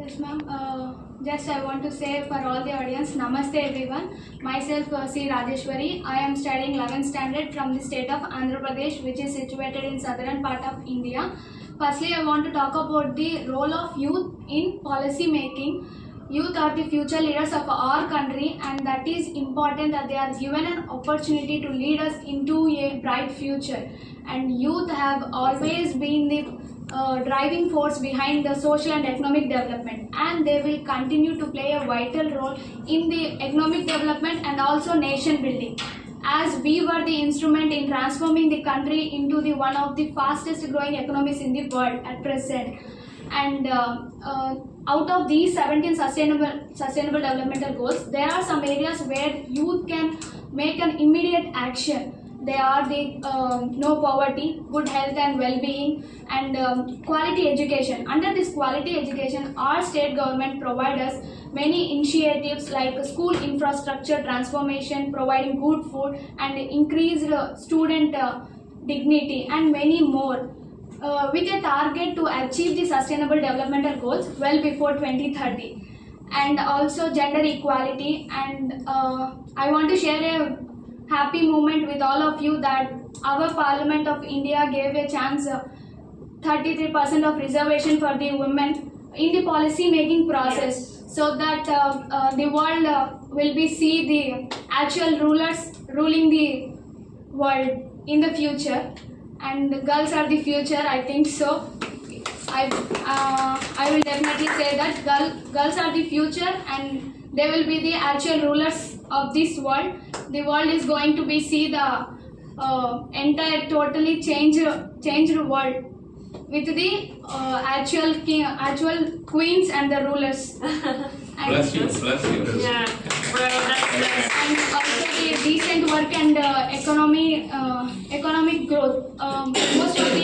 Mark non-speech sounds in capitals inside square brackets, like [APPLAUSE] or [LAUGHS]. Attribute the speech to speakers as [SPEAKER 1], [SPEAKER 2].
[SPEAKER 1] Yes, ma'am. Uh, just I want to say for all the audience, Namaste everyone. Myself, uh, C. Rajeshwari. I am studying 11th standard from the state of Andhra Pradesh, which is situated in southern part of India. Firstly, I want to talk about the role of youth in policy making. Youth are the future leaders of our country, and that is important that they are given an opportunity to lead us into a bright future. And youth have always been the driving force behind the social and economic development and they will continue to play a vital role in the economic development and also nation building. As we were the instrument in transforming the country into the one of the fastest growing economies in the world at present. And uh, uh, out of these 17 sustainable sustainable developmental goals there are some areas where youth can make an immediate action they are the uh, no poverty good health and well-being and um, quality education. Under this quality education our state government provides us many initiatives like school infrastructure transformation providing good food and increased uh, student uh, dignity and many more. Uh, with a target to achieve the sustainable developmental goals well before 2030 and also gender equality and uh, i want to share a happy moment with all of you that our parliament of india gave a chance uh, 33% of reservation for the women in the policy making process so that uh, uh, the world uh, will be see the actual rulers ruling the world in the future. And the girls are the future i think so. I uh, i will definitely say that girl, girls are the future and they will be the actual rulers of this world the world is going to be see the uh, entire totally changed changed world with the uh, actual king, actual queens and the rulers. And, [LAUGHS]
[SPEAKER 2] Bless you, bless you.
[SPEAKER 3] Yeah, well, that's, that's
[SPEAKER 1] and also the decent work and uh, economy uh, economic growth um, most of the